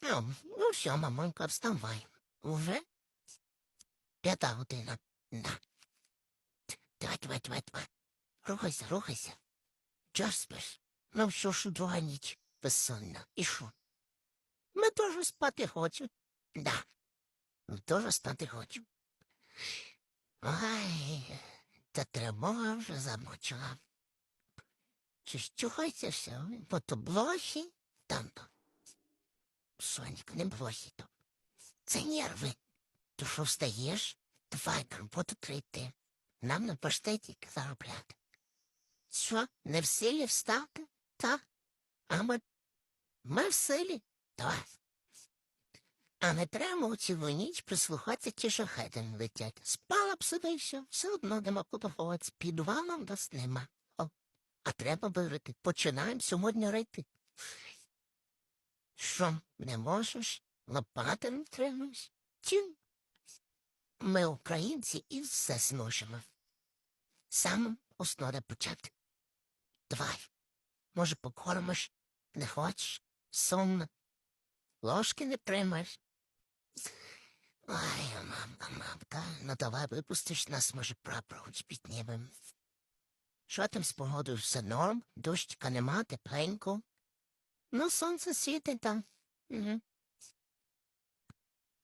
Ну, все, мамонька, вставай. Уже? П'ята година. Да. Давай, давай, давай, давай. Рухайся, рухайся. Чого спиш? Ну що ж, друга ніч безсонна. І що? Ми теж спати хочемо. Да. Теж спати хочемо. Ай, та тривога вже замочила. Чи чухайся все, бо то блохи, там то. Соник, не то. Це нерви. То що встаєш? Давай роботу прийти. Нам на паштеті заробляти. Що, не в силі встати? Так? А ми, ми в силі? Давай. А не треба цілу ніч прислухатися, ті шахети не летять. Спала б собі і все, все одно нема куди ховатися. Підвалом нас нема. О, а треба вирити. Починаємо сьогодні рити. Що, не можеш? Лопати не тримаєш? Тю. Ми, українці, і все зможемо. Саме основне почати. Давай. Може, покормиш? Не хочеш? Сумно. Ложки не тримаєш. Ай, мамка, мамка, ну давай випустиш нас, може, прапор хоч піднімем. Що там з погодою? Все норм? Дощика нема, тепленько. Ну, сонце світить там. Угу.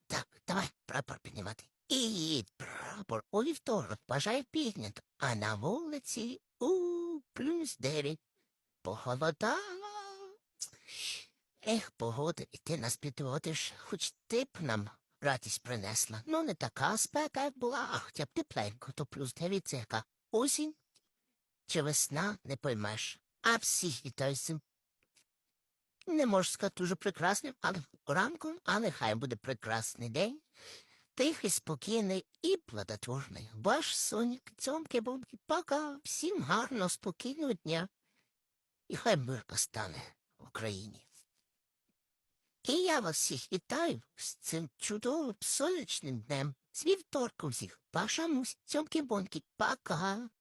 Так, давай прапор піднімати. І прапор у вівторок бажає піднято, а на вулиці у плюс дев'ять. Похолодало. Ех, погода, і ти нас підводиш, хоч ти б нам радість принесла. Ну, не така спека, як була, а хоча б тепленько, то плюс дев'ять це яка осінь чи весна, не поймеш. А всіх вітаю з цим. Не можу сказати дуже прекрасним, але ранку, але хай буде прекрасний день. Тихий, спокійний і плодотворний. Ваш сонік, цьомки, бомки, пока. Всім гарного, спокійного дня. І хай мир постане в Україні. І я вас всіх вітаю з цим чудовим сонячним днем. З вівторком всіх. Ваша мусь, цьомки-бонки, пока.